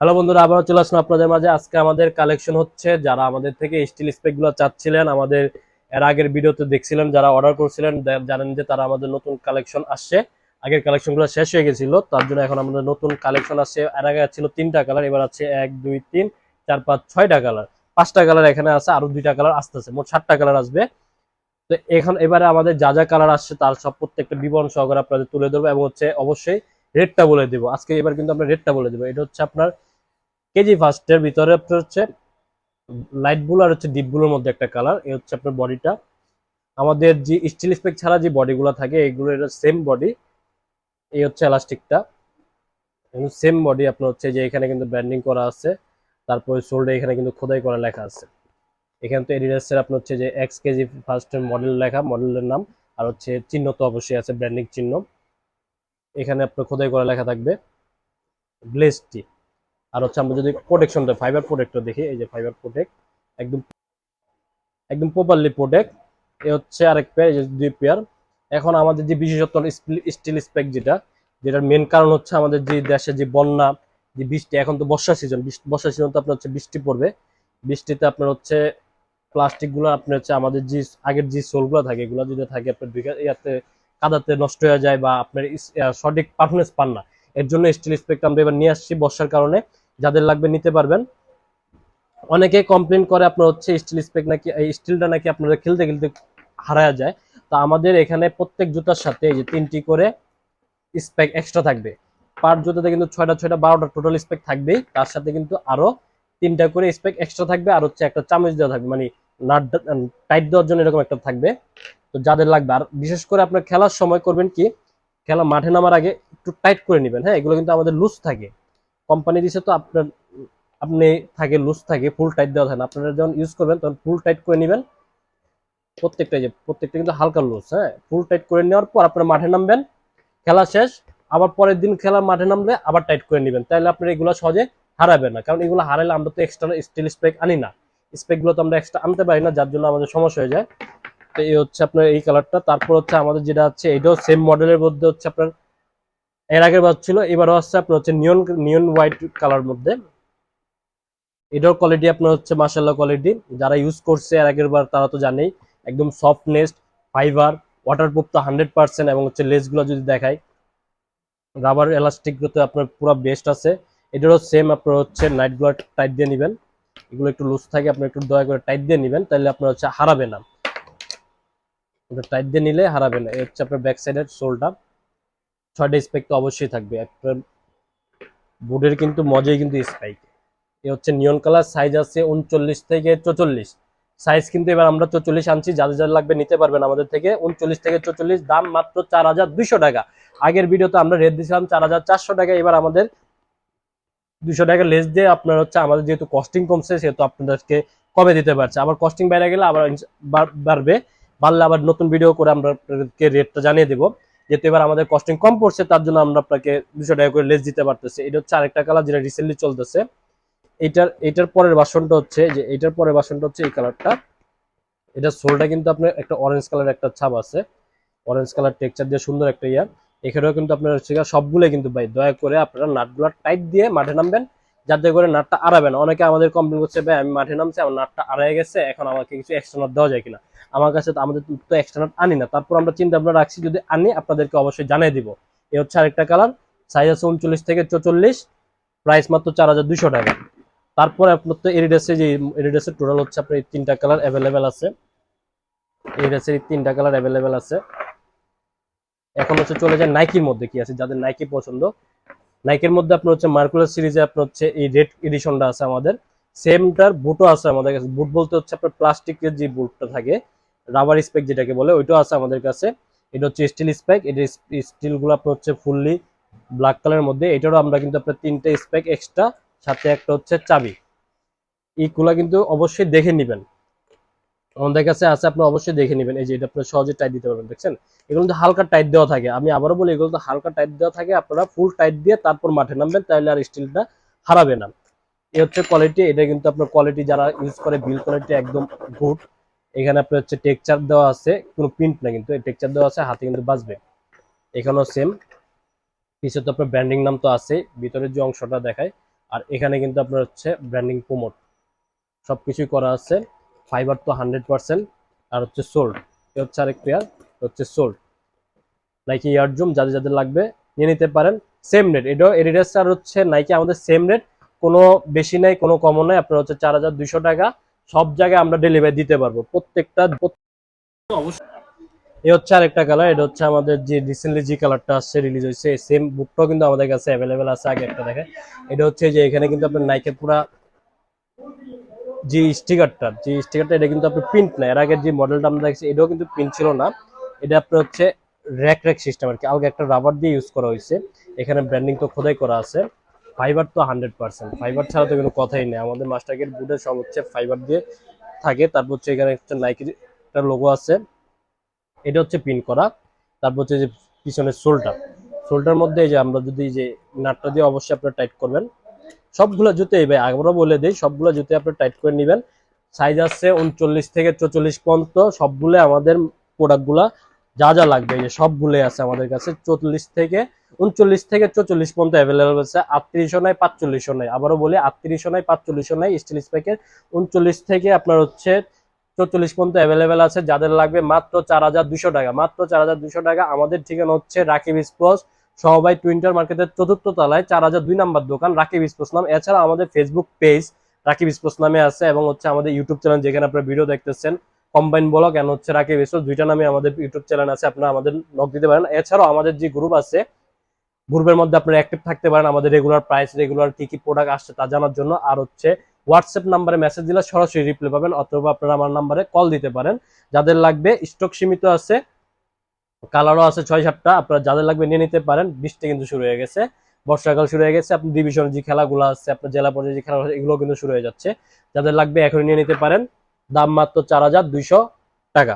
Hello বন্ধুরা, আবারও চলে আসলাম আপনাদের মাঝে। আজকে আমাদের কালেকশন হচ্ছে, যারা আমাদের থেকে স্টিল স্পেকগুলো চাচ্ছিলেন, আমাদের এর আগের ভিডিওতে দেখছিলেন, যারা অর্ডার করছিলেন জানেন যে তারা আমাদের নতুন কালেকশন আসছে। আগের কালেকশনগুলো শেষ হয়ে গেছিল, তার জন্য এখন আমাদের নতুন কালেকশন আসছে। এর আগে ছিল তিনটা কালার এবার আছে এক, দুই, তিন, চার, পাঁচ, ছয়টা কালার পাঁচটা কালার এখানে আছে আরও দুইটা কালার আসতেছে, মোট সাতটা কালার আসবে। তো এখন এবারে আমাদের যা যা কালার আসছে, তার সব প্রত্যেকটা বিবরণ সহকারে আপনাদের তুলে ধরবো, এবং হচ্ছে অবশ্যই রেটটা বলে দেবো। আজকে এবার কিন্তু আমরা রেটটা বলে দেবো। এটা হচ্ছে আপনার কেজি ফার্স্টের ভিতরে আপনার হচ্ছে লাইট ব্লু আর হচ্ছে ডিপ ব্লুর মধ্যে একটা কালার এই হচ্ছে আপনার বডিটা আমাদের যে স্টিল স্পেক ছাড়া যে বডিগুলো থাকে, এগুলো এটা সেম বডি এই হচ্ছে এলাস্টিকটা সেম বডি আপনার হচ্ছে যে এখানে কিন্তু ব্যান্ডিং করা আছে, তারপরে শোল্ডার এখানে কিন্তু খোদাই করা লেখা আছে। এখানে তো এডিডাসের আপনার হচ্ছে যে এক্স কেজি ফার্স্টের মডেল লেখা মডেলের নাম, আর হচ্ছে চিহ্ন তো অবশ্যই আছে ব্র্যান্ডিং চিহ্ন। এখানে আপনার খোদাই করা লেখা থাকবে গ্লেসটি আর হচ্ছে আমরা যদি প্রোটেকশনটা ফাইবার প্রোটেক্টর দেখি, এই যে ফাইবার প্রোটেক্ট একদম একদম প্রপারলি প্রোটেক্ট এ হচ্ছে আরেক পেয়ার দুই পেয়ার এখন আমাদের যে বিশেষত্ব স্টিল স্পেক যেটা, যেটার মেন কারণ হচ্ছে আমাদের যে দেশে যে বন্যা, যে বৃষ্টি, এখন তো বর্ষা সিজন বর্ষা সিজন তো আপনার হচ্ছে বৃষ্টি পড়বে। বৃষ্টিতে আপনার হচ্ছে প্লাস্টিকগুলো, আপনার হচ্ছে আমাদের যে আগের যে সোলগুলো থাকে, এগুলো যদি থাকে, আপনার ইয়াতে কাদাতে নষ্ট হয়ে যায় বা আপনার সঠিক পারফরমেন্স পান না। এর জন্য স্টিল স্পেকটা আমরা এবার নিয়ে আসছি বর্ষার কারণে। যাদের লাগবে নিতে পারবেন। অনেকে কমপ্লেন করে আপনার হচ্ছে স্টিল স্পেক নাকি, এই স্টিলটা নাকি আপনারা খেলতে খেলতে হারায়া যায়। তো আমাদের এখানে প্রত্যেক জুতার সাথে এই যে তিনটি করে স্পেক এক্সট্রা থাকবে। পার জুতাতে কিন্তু ছয়টা ছয়টা, বারোটা টোটাল স্পেক থাকবেই। তার সাথে কিন্তু আরও তিনটা করে স্পেক এক্সট্রা থাকবে আর হচ্ছে একটা চামচ দেওয়া থাকবে। মানে নাট টাইট দেওয়ার জন্য এরকম একটা থাকবে। তো যাদের লাগবে, আর বিশেষ করে আপনার খেলার সময় করবেন কি, খেলা মাঠে নামার আগে একটু টাইট করে নেবেন। হ্যাঁ এগুলো কিন্তু আমাদের লুজ থাকে। কোম্পানি দিছে তো আপনার, আপনি থাকে লুজ থাকে ফুল টাইট দেওয়া থাকে আপনারা যখন ইউজ করবেন, তখন ফুল টাইট করে নেবেন। প্রত্যেকটা যে, প্রত্যেকটা কিন্তু হালকা লুজ হ্যাঁ? ফুল টাইট করে নেওয়ার পর আপনারা মাঠে নামবেন, খেলা শেষ, আবার পরের দিন খেলা মাঠে নামলে আবার টাইট করে নেবেন। তাহলে আপনার এগুলো সহজে হারাবেন না, কারণ এগুলো হারালে আমরা তো এক্সট্রা স্টিল স্পেক আনি না। স্পেকগুলো তো আমরা এক্সট্রা আনতে পারি না, যার জন্য আমাদের সমস্যা হয়ে যায়। তো এই হচ্ছে আপনার এই কালারটা তারপর হচ্ছে আমাদের যেটা আছে, এটাও সেম মডেলের মধ্যে হচ্ছে আপনার এর আগের বার ছিল, এবারও হচ্ছে আপনার হচ্ছে নিয়ন নিয়ন হোয়াইট কালার মধ্যে। এটার কোয়ালিটি আপনার হচ্ছে মাসাল্লাহ কোয়ালিটি যারা ইউজ করছে এর আগের বার, তারা তো জানেই, একদম সফটনেস ফাইবার ওয়াটারপ্রুফ তো হান্ড্রেড পার্সেন্ট এবং হচ্ছে লেসগুলো যদি দেখায় রাবার এলাস্টিক তো আপনার পুরো বেস্ট আছে। এটারও সেম আপনার হচ্ছে নাইটগুলো টাইট দিয়ে নেবেন। এগুলো একটু লুজ থাকে, আপনার একটু দয়া করে টাইট দিয়ে নেবেন তাহলে আপনার হচ্ছে হারাবে না। টাইট দিয়ে নিলে হারাবে না। এই হচ্ছে আপনার ব্যাক সাইডের সোলটা ছয়টা স্পেক তো অবশ্যই থাকবে। একটা বুটের কিন্তু মজাই কিন্তু স্পাইক এ হচ্ছে নিয়ন কালার সাইজ আছে উনচল্লিশ থেকে চৌচল্লিশ। সাইজ কিন্তু এবার আমরা চৌচল্লিশ আনছি, যাদের যাদের লাগবে নিতে পারবেন আমাদের থেকে। উনচল্লিশ থেকে চৌচল্লিশ, দাম মাত্র চার হাজার দুইশো টাকা। আগের ভিডিওতে আমরা রেট দিয়েছিলাম চার হাজার চারশো টাকা, এবার আমাদের দুশো টাকা লেস দিয়ে আপনার হচ্ছে আমাদের যেহেতু কস্টিং কমছে, সেহেতু আপনাদেরকে কমে দিতে পারছে। আবার কস্টিং বাইরে গেলে আবার বাড়বে। বাড়লে আবার নতুন ভিডিও করে আমরা রেটটা জানিয়ে দেবো। যেহেতু এবার আমাদের কস্টিং কম পড়ছে, তার জন্য আমরা আপনাকে দুশো টাকা করে লেস দিতে পারতেছি। এটা হচ্ছে আরেকটা কালার যেটা রিসেন্টলি চলতেছে। এটার এটার পরের বাসনটা হচ্ছে যে এটার পরের বাসনটা হচ্ছে এই কালারটা এটা সোলটা কিন্তু আপনার একটা অরেঞ্জ কালার একটা ছাপ আছে। অরেঞ্জ কালার টেক্সচার দিয়ে সুন্দর একটা ইয়ার এখানেও কিন্তু আপনার সবগুলো কিন্তু ভাই, দয়া করে আপনারা নাটগুলো টাইট দিয়ে মাঠে নামবেন। যাতে করে নাটটা আড়াবে না। অনেকে আমাদের কমপ্লেন করছে, ভাই, আমি মাঠে নামছি, আমার নাটটা আড়াই গেছে, এখন আমাকে কিছু এক্সট্রা নাট দেওয়া যায় কিনা? আমার কাছে তো আমাদের তো এক্সট্রা নাট আনি না। তারপর আমরা চিন্তা ভাবনা রাখছি, যদি আনি, আপনাদেরকে অবশ্যই জানিয়ে দিব। এ হচ্ছে আরেকটা কালার সাইজ আছে উনচল্লিশ থেকে চৌচল্লিশ প্রাইস মাত্র চার হাজার দুশো টাকা। তারপরে আপনার তো এরিডাসে যে এরিডাসের টোটাল হচ্ছে আপনার তিনটা কালার অ্যাভেলেবেল আছে। এরিডাসের তিনটা কালার অ্যাভেলেবেল আছে। এখন হচ্ছে চলে যায় নাইকির মধ্যে কি আছে, যাদের নাইকি পছন্দ। নাইকের মধ্যে আপনার হচ্ছে মার্কুলার সিরিজে আপনার হচ্ছে এই রেড এডিশনটা আছে আমাদের। সেমটার বুটও আছে আমাদের কাছে। বুট বলতে হচ্ছে আপনার প্লাস্টিকের যে বুটটা থাকে রাবার স্পেক যেটাকে বলে, ওইটাও আছে আমাদের কাছে। এটা হচ্ছে স্টিল স্পেক এটা স্টিলগুলো আপনার হচ্ছে ফুললি ব্ল্যাক কালারের মধ্যে। এটারও আমরা কিন্তু আপনার তিনটে স্পেক এক্সট্রা সাথে একটা হচ্ছে চাবি। এইগুলা কিন্তু অবশ্যই দেখে নেবেন। আমাদের কাছে আছে, আপনি অবশ্যই দেখে নেবেন। এই যে এটা আপনার সহজে টাইট দিতে পারবেন, দেখছেন? এগুলো কিন্তু হালকা টাইট দেওয়া থাকে। আমি আবারও বলি, এগুলো তো হালকা টাইট দেওয়া থাকে, আপনারা ফুল টাইট দিয়ে তারপর মাঠে নামবেন, তাহলে আর স্টিলটা হারাবে না। এই হচ্ছে কোয়ালিটি এটা কিন্তু আপনার কোয়ালিটি যারা ইউজ করে বিল কোয়ালিটি একদম গুড এখানে আপনার হচ্ছে টেক্সচার দেওয়া আছে, কোনো প্রিন্ট না কিন্তু, এই টেক্সচার দেওয়া আছে, হাতে কিন্তু বাজবে এখানেও সেম পিছে তো আপনার ব্র্যান্ডিং নাম তো আছে ভিতরের যে অংশটা দেখায়, আর এখানে কিন্তু আপনার হচ্ছে ব্র্যান্ডিং প্রমোট সবকিছুই করা আছে। ফাইবার তো হান্ড্রেড পার্সেন্ট, আর হচ্ছে সোল্ড, এ হচ্ছে আরেক পেয়ার হচ্ছে সোল্ড। নাইকি ইয়ারজুম যাদের যাদের লাগবে, নিয়ে নিতে পারেন সেম রেট এটাও এডিডাস আর হচ্ছে নাইকি আমাদের সেম রেট কোনো বেশি নাই, কোনো কমও নাই, আপনার হচ্ছে চার হাজার দুইশো টাকা, সব জায়গায় আমরা ডেলিভারি দিতে পারব। প্রত্যেকটা এই হচ্ছে আরেকটা কালার এটা হচ্ছে আমাদের যে রিসেন্টলি যে কালারটা আসছে রিলিজ হয়েছে সেম বুকটাও কিন্তু আমাদের কাছে অ্যাভেলেবেল আছে, আগে একটা দেখে এটা হচ্ছে যে এখানে কিন্তু আপনার নাইকের পুরা যে স্টিকারটা যে স্টিকারটা এটা কিন্তু আপনার প্রিন্ট না। এর আগে যে মডেলটা আমরা দেখছি, এটাও কিন্তু প্রিন্ট ছিল না। এটা আপনার হচ্ছে র্যাক র্যাক সিস্টেম আর কি। আগে একটা রাবার দিয়ে ইউজ করা হয়েছে। এখানে ব্র্যান্ডিং তো খোদাই করা আছে। ফাইবার তো হান্ড্রেড পার্সেন্ট ফাইবার ছাড়া তো কোনো কথাই নেই। আমাদের মাস্টারগেট বুটের সব হচ্ছে ফাইবার দিয়ে থাকে। তারপর হচ্ছে এখানে একটা নাইকির একটা লোগো আছে। এটা হচ্ছে পিন করা। তারপর হচ্ছে যে পিছনের সোলটা। সোলটার মধ্যে যে আমরা যদি যে নাটটা দিয়ে অবশ্যই আপনারা টাইট করবেন। সবগুলো জুতো ভাই আমরা বলে দিই, সবগুলো জুতো আপনি টাইট করে নেবেন। সাইজ আছে উনচল্লিশ থেকে চৌচল্লিশ পর্যন্ত সবগুলো আমাদের প্রোডাক্টগুলা যা যা লাগবে, এই যে সবগুলোই আছে আমাদের কাছে। চল্লিশ থেকে উনচল্লিশ থেকে চৌচল্লিশ পর্যন্ত অ্যাভেলেবল আছে, আটত্রিশও নাই, পাঁচচল্লিশও নাই। আবারও বলি, আটত্রিশও নাই, পাঁচচল্লিশও নাই স্টিল স্প্যাকের উনচল্লিশ থেকে আপনার হচ্ছে চৌচল্লিশ পর্যন্ত অ্যাভেলেবেল আছে, যাদের লাগবে মাত্র চার হাজার দুশো টাকা। মাত্র চার হাজার দুশো টাকা, আমাদের ঠিকানা হচ্ছে রাকিব স্পোর্টস। সবাই টুইন্টার মার্কেটের চতুর্থ তলায় চার হাজার দুই নাম্বার দোকান রাকিব স্পোর্টস নাম। এছাড়া আমাদের ফেসবুক পেজ রাকিব স্পোর্টস নামে আছে এবং হচ্ছে আমাদের ইউটিউব চ্যানেল যেখানে আপনারা ভিডিও দেখতেছেন কম্বাইন ব্লগ এন্ড হচ্ছে রাকিব স্পোর্টস, দুইটা নামে আমাদের ইউটিউব চ্যানেল আছে, আপনারা আমাদের নক দিতে পারেন। এছাড়াও আমাদের যে গ্রুপ আছে গ্রুপের মধ্যে আপনারা অ্যাক্টিভ থাকতে পারেন, আমাদের রেগুলার প্রাইস রেগুলার কি কি প্রোডাক্ট আসছে তা জানার জন্য। আর হচ্ছে হোয়াটসঅ্যাপ নাম্বারে মেসেজ দিলে সরাসরি রিপ্লাই পাবেন, অথবা আপনারা আমার নাম্বারে কল দিতে পারেন। যাদের লাগবে স্টক সীমিত আছে কালারও আছে ছয় সাতটা, আপনারা যাদের লাগবে নিয়ে নিতে পারেন। বৃষ্টি কিন্তু শুরু হয়ে গেছে, বর্ষাকাল শুরু হয়ে গেছে। আপনি ডিভিশন যে খেলাগুলো আছে, আপনার জেলা পর্যায়ে যে খেলা এগুলো কিন্তু শুরু হয়ে যাচ্ছে। যাদের লাগবে এখন নিয়ে নিতে পারেন। দাম মাত্র চার হাজার দুইশো টাকা।